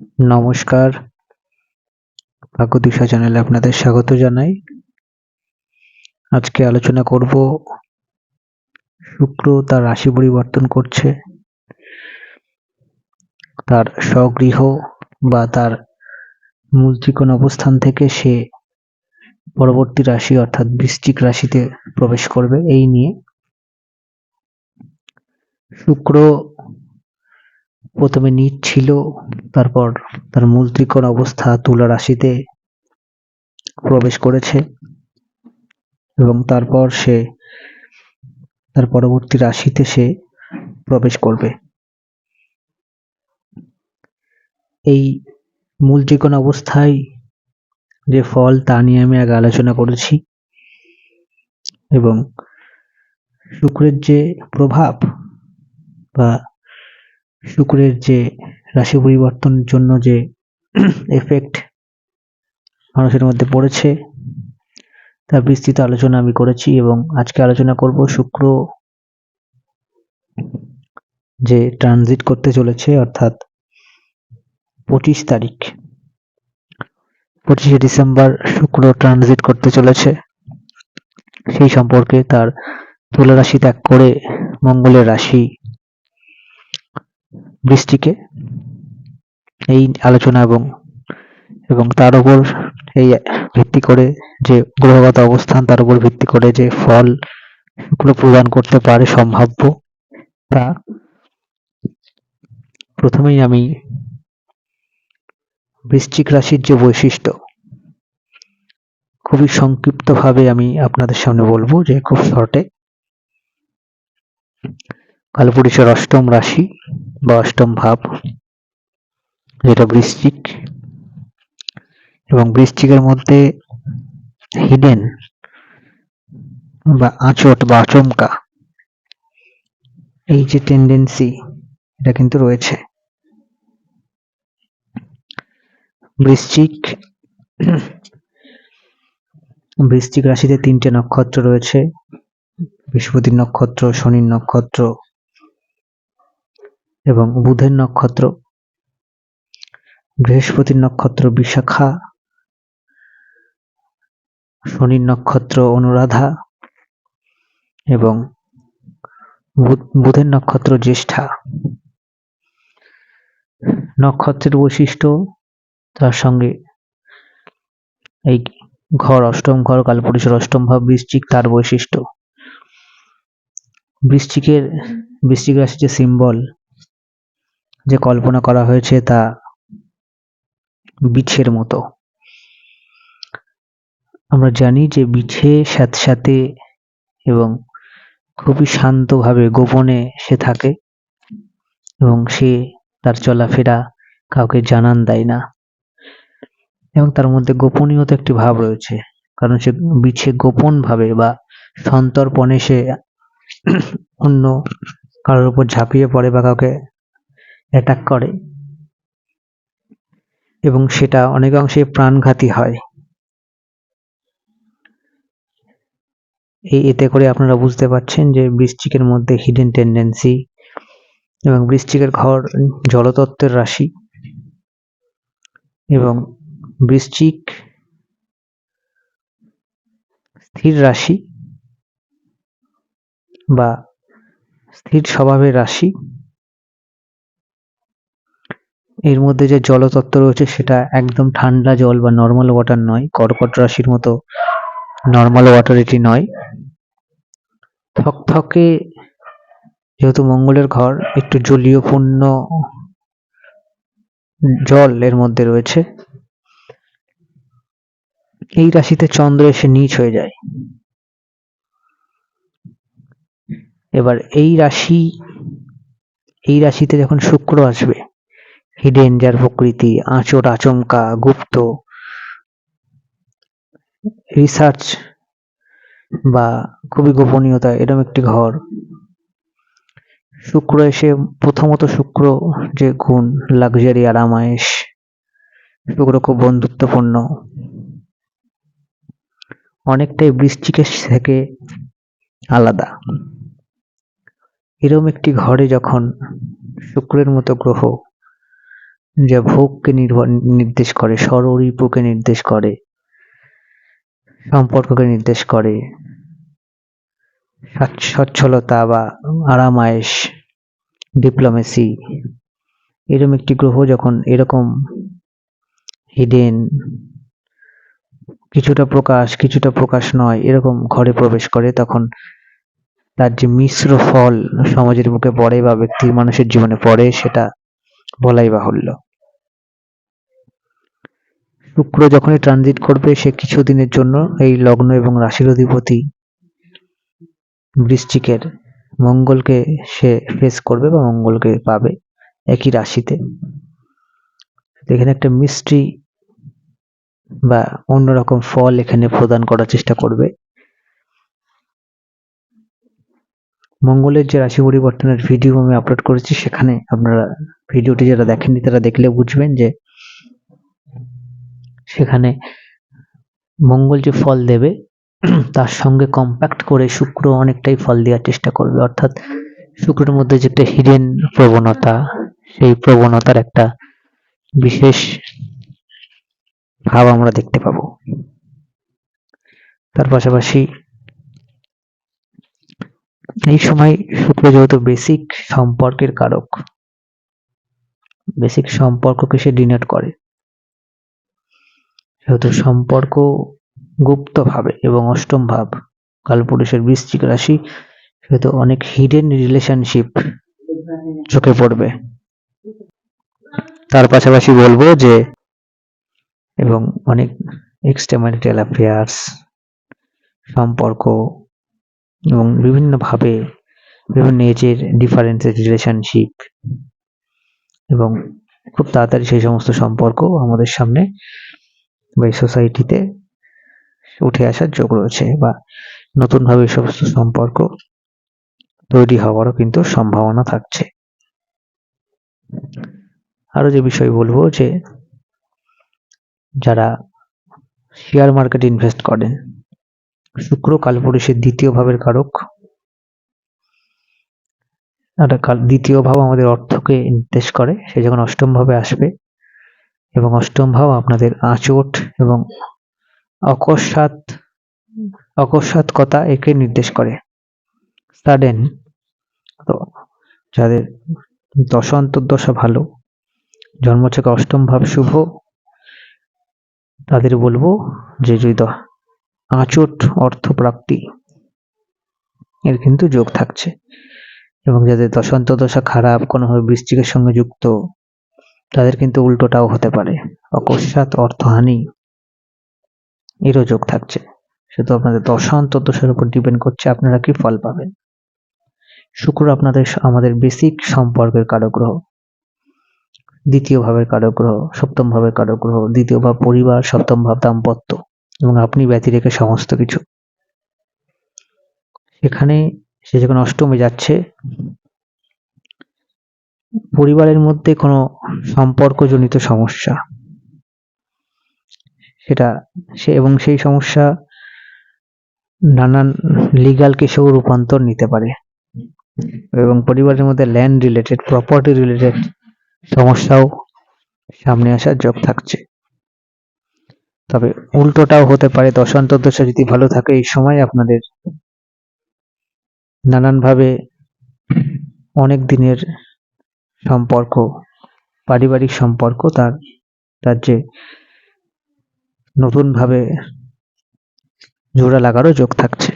নমস্কার। ভাগ্যদিশা চ্যানেলে আপনাদের স্বাগত জানাই। আজকে আলোচনা করব, শুক্র তার রাশি পরিবর্তন করছে। তার স্বগৃহ বা তার মূল ত্রিকোণ অবস্থান থেকে সে পরবর্তী রাশি অর্থাৎ বৃশ্চিক রাশিতে প্রবেশ করবে, এই নিয়ে। শুক্র প্রথমে নিচ ছিল, তারপর তার মূল ত্রিকোণ অবস্থা তুলা রাশিতে প্রবেশ করেছে এবং তারপর সে, তার পরবর্তী রাশিতে সে প্রবেশ করবে। এই মূল ত্রিকোণ অবস্থায় যে ফল তা নিয়ে আমি আগে আলোচনা করেছি এবং শুক্রের যে প্রভাব বা শুক্রের যে রাশি পরিবর্তনের জন্য যে এফেক্ট মানুষের মধ্যে পড়েছে, তার বিস্তৃত আলোচনা আমি করেছি এবং আজকে আলোচনা করব শুক্র যে ট্রানজিট করতে চলেছে, অর্থাৎ পঁচিশ তারিখ। পঁচিশে ডিসেম্বর শুক্র ট্রানজিট করতে চলেছে। সেই সম্পর্কে তার তুলা রাশি ত্যাগ করে মঙ্গলের রাশি বৃষ্টিকে এই আলোচনা এবং এবং তার উপর এই ভিত্তি করে যে গ্রহগত অবস্থান, তার উপর ভিত্তি করে যে ফল শুক্র প্রদান করতে পারে সম্ভাব্য, তা প্রথমেই আমি বৃশ্চিক রাশির যে বৈশিষ্ট্য, খুবই সংক্ষিপ্তভাবে আমি আপনাদের সামনে বলব যে খুব শর্টে কালপুরুষের অষ্টম রাশি বা অষ্টম ভাব, যেটা বৃশ্চিক এবং বৃশ্চিকের মধ্যে হিডেন বা আঁচট বা আচমকা, এই যে টেন্ডেন্সি এটা কিন্তু রয়েছে। বৃশ্চিক বৃশ্চিক রাশিতে তিনটে নক্ষত্র রয়েছে বৃহস্পতির নক্ষত্র শনির নক্ষত্র এবং বুধের নক্ষত্র, বৃহস্পতির নক্ষত্র বিশাখা, শনির নক্ষত্র অনুরাধা এবং বুধের নক্ষত্র জ্যেষ্ঠা। নক্ষত্রের বৈশিষ্ট্য, তার সঙ্গে এই ঘর, অষ্টম ঘর কালপুরুষের অষ্টম ভাব, বৃশ্চিক, তার বৈশিষ্ট্য। বৃশ্চিকের, বৃশ্চিক রাশির যে সিম্বল যে কল্পনা করা হয়েছে তা বিছের মতো। আমরা জানি যে বিছে সাথে এবং খুবই শান্তভাবে গোপনে সে থাকে এবং সে তার চলাফেরা কাউকে জানান দেয় না। এবং তার মধ্যে গোপনীয়তা একটি ভাব রয়েছে, কারণ সে বিছে গোপনভাবে বা সন্তর্পণে সে অন্য কারোর উপর ঝাঁপিয়ে পড়ে বা কাউকে অ্যাটাক করে। এবং সেটা অনেকাংশে প্রাণঘাতী হয়। এই এতে করে আপনারা বুঝতে পারছেন যে বৃশ্চিকের মধ্যে হিডেন টেন্ডেন্সি এবং বৃশ্চিকের ঘর জলতত্ত্বের রাশি। এবং বৃশ্চিক স্থির রাশি বা স্থির স্বভাবের রাশি এর মধ্যে যে জলতত্ত্ব রয়েছে সেটা একদম ঠান্ডা জল বা নর্মাল ওয়াটার নয়, কর্কট রাশির মতো নর্মাল ওয়াটার এটি নয়। থকথকে যেহেতু মঙ্গলের ঘর, একটু জলীয়পূর্ণ জল এর মধ্যে রয়েছে। এই রাশিতে চন্দ্র এসে নিচ হয়ে যায়। এবার এই রাশি, এই রাশিতে যখন শুক্র আসবে হিডেন যার প্রকৃতি, আঁচড়, আচমকা, গুপ্ত। রিসার্চ বা খুবই গোপনীয়তা এরকম একটি ঘর। শুক্র এসে, প্রথমত শুক্র যে গুণ লাক্সারি আরামায়েশ শুক্র খুব বন্ধুত্বপূর্ণ। অনেকটাই বৃশ্চিকের থেকে আলাদা। এরম একটি ঘরে যখন শুক্রের মতো গ্রহ যা ভোগকে নির্দেশ করে, স্বররিপুকে নির্দেশ করে, সম্পর্ককে নির্দেশ করে সচ্ছলতা বা আরামায়েশ, ডিপ্লোমেসি। এরকম একটি গ্রহ যখন এরকম হিডেন কিছুটা প্রকাশ কিছুটা প্রকাশ নয়, এরকম ঘরে প্রবেশ করে, তখন তার যে মিশ্র ফল সমাজের মুখে পড়ে বা ব্যক্তির, মানুষের জীবনে পড়ে, সেটা বলাই বাহুল্য। শুক্র যখনই ট্রানজিট করবে, সে কিছুদিনের জন্য এই লগ্ন এবং রাশির অধিপতি বৃশ্চিকের মঙ্গলকে সে ফেস করবে বা মঙ্গলকে পাবে একই রাশিতে। এখানে একটা মিষ্টি বা অন্যরকম ফল এখানে প্রদান করার চেষ্টা করবে। মঙ্গলের যে রাশি পরিবর্তনের ভিডিও আমি আপলোড করেছি, সেখানে আপনারা ভিডিওটি যারা দেখেননি তারা দেখলে বুঝবেন যে সেখানে মঙ্গল যে ফল দেবে, তার সঙ্গে কম্প্যাক্ট করে শুক্র অনেকটাই ফল দেওয়ার চেষ্টা করবে। অর্থাৎ শুক্রের মধ্যে যে একটা হিডেন প্রবণতা, সেই প্রবণতার একটা বিশেষ ভাব আমরা দেখতে পাবো। তার পাশাপাশি এই সময় শুক্র যেহেতু বেসিক সম্পর্কের কারক বেসিক সম্পর্ককে সে ডিনোট করে। যেহেতু সম্পর্ক গুপ্ত ভাবে এবং অষ্টম ভাব, কালপুরুষের বৃশ্চিক রাশি, সেহেতু অনেক হিডেন রিলেশনশিপ চোখে পড়বে। তার পাশাপাশি বলব যে, এবং অনেক এক্সট্রাম্যারিটাল অ্যাফেয়ার্স সম্পর্ক, এবং বিভিন্নভাবে বিভিন্ন এজের ডিফারেন্সের রিলেশনশিপ এবং খুব তাড়াতাড়ি সেই সমস্ত সম্পর্ক আমাদের সামনে বা এই সোসাইটিতে উঠে আসার যোগ রয়েছে বা নতুনভাবে এই সমস্ত সম্পর্ক তৈরি হওয়ারও কিন্তু সম্ভাবনা থাকছে। আরও যে বিষয় বলব যে যারা শেয়ার মার্কেটে ইনভেস্ট করেন, শুক্র কালপুরুষের দ্বিতীয় ভাবের কারক কাল, দ্বিতীয় ভাব আমাদের অর্থকে নির্দেশ করে, সে যখন অষ্টম ভাবে আসবে, এবং অষ্টম ভাব আপনাদের আঁচোট এবং অকস্মাৎ, অকস্মাৎকতা একে নির্দেশ করে। সাডেন তো যাদের দশা, অন্তর্দশা ভালো, জন্মছকে অষ্টম ভাব শুভ, তাদের বলব যে যদি আঁচট অর্থপ্রাপ্তি, এর কিন্তু যোগ থাকছে। এবং যাদের দশান্ত দশা খারাপ, কোনোভাবে বৃষ্টিকের সঙ্গে যুক্ত, তাদের কিন্তু উল্টোটাও হতে পারে। অকস্মাৎ অর্থহানি, এরও যোগ থাকছে। শুধু আপনাদের দশা অন্তর্দশার উপর ডিপেন্ড করছে, আপনারা কি ফল পাবেন? শুক্র আপনাদের আমাদের বেসিক সম্পর্কের কারক গ্রহ দ্বিতীয় ভাবের কারক গ্রহ সপ্তম ভাবের কারক গ্রহ দ্বিতীয় ভাব পরিবার, সপ্তম ভাব দাম্পত্য, এবং আপনি ব্যতি রেখে সমস্ত কিছু। সেখানে সে যখন অষ্টমে যাচ্ছে, পরিবারের মধ্যে কোনো সম্পর্কজনিত সমস্যা, সেটা সে এবং সেই সমস্যা নানান লিগাল কেসেও রূপান্তর নিতে পারে। এবং পরিবারের মধ্যে ল্যান্ড রিলেটেড প্রপার্টি রিলেটেড সমস্যাও সামনে আসার যোগ থাকছে। তবে উল্টোটাও হতে পারে দশান্তর্দশা যদি ভালো থাকে, এই সময় আপনাদের নানানভাবে অনেক দিনের সম্পর্ক, পারিবারিক সম্পর্ক তার তার যে নতুনভাবে জোড়া লাগারও যোগ থাকছে।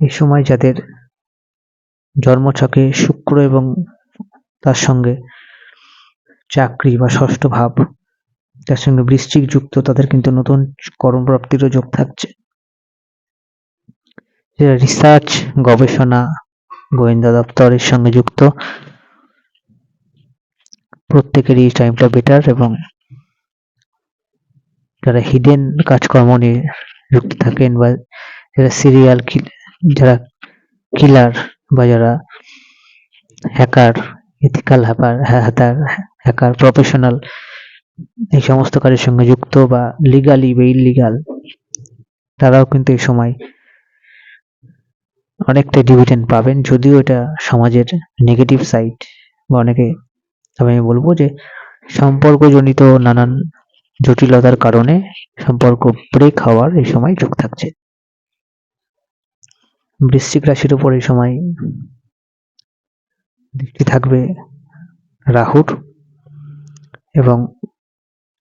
এই সময় যাদের জন্মছকে শুক্র এবং তার সঙ্গে চাকরি বা ষষ্ঠ ভাব, তার সঙ্গে বৃশ্চিক যুক্ত তাদের কিন্তু নতুন কর্মপ্রাপ্তিরও যোগ থাকছে। রিসার্চ গবেষণা, গোয়েন্দা দপ্তরের সঙ্গে যুক্ত, প্রত্যেকেরই টাইমটা বেটার এবং যারা হিডেন কাজকর্ম নিয়ে যুক্ত থাকেন বা যারা সিরিয়াল যারা কিলার বা যারা hacker ethical hacker hacker hacker professional এই সমস্ত কাজের সঙ্গে যুক্ত বা লিগালি বা ইলিগাল তারাও কিন্তু এই সময় অনেকটা ডিভিডেন্ড পাবেন। যদিও এটা সমাজের নেগেটিভ সাইড বা অনেকে, তবে আমি বলব যে সম্পর্কজনিত নানান জটিলতার কারণে সম্পর্ক ব্রেক হওয়ার এই সময় যোগ থাকছে। বৃশ্চিক রাশির উপর এই সময় দৃষ্টি থাকবে রাহুর এবং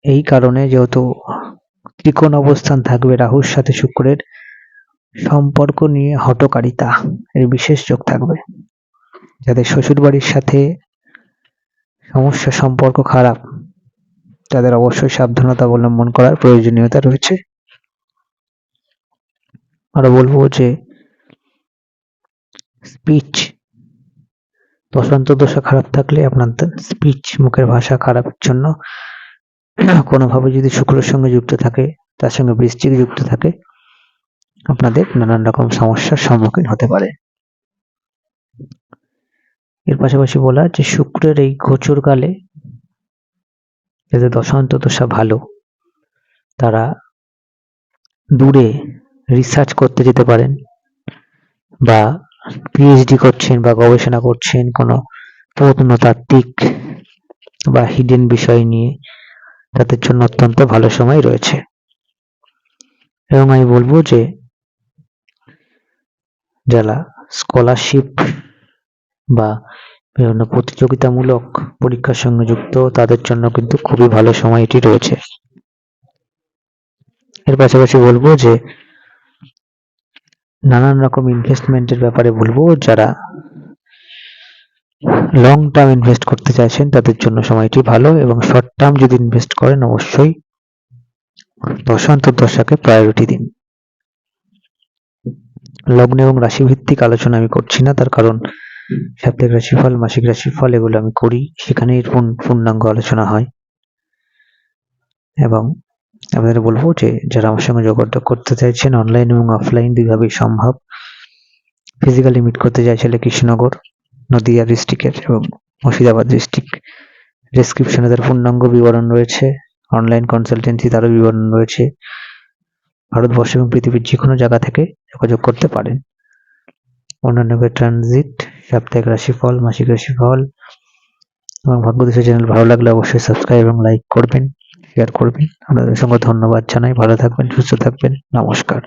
এই কারণে যেহেতু ত্রিকোণ অবস্থান থাকবে রাহুর সাথে শুক্রের সম্পর্ক নিয়ে হটকারিতা এর বিশেষ যোগ থাকবে। যাদের শ্বশুর বাড়ির সাথে সমস্যা সম্পর্ক খারাপ, তাদের অবশ্যই সাবধানতা অবলম্বন করার প্রয়োজনীয়তা রয়েছে। আরও বলব যে স্পিচ দশান্ত দশা খারাপ থাকলে আপনার স্পিচ মুখের ভাষা খারাপের জন্য কোনোভাবে যদি শুক্রের সঙ্গে যুক্ত থাকে, তার সঙ্গে বৃশ্চিক যুক্ত থাকে আপনাদের নানান রকম সমস্যার সম্মুখীন হতে পারে। এর পাশাপাশি বলা যে শুক্রের এই গোচরকালে যাদের দশান্ত দশা ভালো, তারা দূরে রিসার্চ করতে যেতে পারেন বা পিএইচডি করছেন বা গবেষণা করছেন কোনো প্রত্নতাত্ত্বিক বা হিডেন বিষয় নিয়ে, তাদের জন্য অত্যন্ত ভালো সময় রয়েছে। এবং আমি বলব যে যারা স্কলারশিপ বা বিভিন্ন প্রতিযোগিতামূলক পরীক্ষার সঙ্গে যুক্ত, তাদের জন্য কিন্তু খুবই ভালো সময় এটি রয়েছে। এর পাশাপাশি বলব যে, নানান রকম ইনভেস্টমেন্টের ব্যাপারে বলব, যারা লং টার্ম ইনভেস্ট করতে চাইছেন, তাদের জন্য সময়টি ভালো এবং শর্ট টার্ম যদি ইনভেস্ট করেন, অবশ্যই দশান্ত দশাকে প্রায়োরিটি দিন। লগ্ন এবং রাশিভিত্তিক আলোচনা আমি করছি না, তার কারণ সাপ্তাহিক রাশিফল, মাসিক রাশিফল এগুলো আমি করি সেখানে এর পূর্ণ- পূর্ণাঙ্গ আলোচনা হয়। এবং আপনাদের বলব যে, যারা আমার সঙ্গে যোগাযোগ করতে চাইছেন অনলাইন এবং অফলাইন দুইভাবেই সম্ভব। ফিজিক্যালি মিট করতে চাইছিলে কৃষ্ণনগর, নদিয়া ডিস্ট্রিক্টের এবং মুর্শিদাবাদ ডিস্ট্রিক্ট ডেসক্রিপশনে তার পূর্ণাঙ্গ বিবরণ রয়েছে অনলাইন কনসালটেন্সি তারও বিবরণ রয়েছে। ভারতবর্ষ এবং পৃথিবীর যে কোনো জায়গা থেকে যোগাযোগ করতে পারেন। অন্যান্য ট্রানজিট সাপ্তাহিক রাশিফল, মাসিক রাশিফল এবং ভাগ্যদেশের চ্যানেল ভালো লাগলে অবশ্যই সাবস্ক্রাইব এবং লাইক করবেন শেয়ার করবেন। আপনাদের সঙ্গে ধন্যবাদ জানাই। ভালো থাকবেন, সুস্থ থাকবেন। নমস্কার।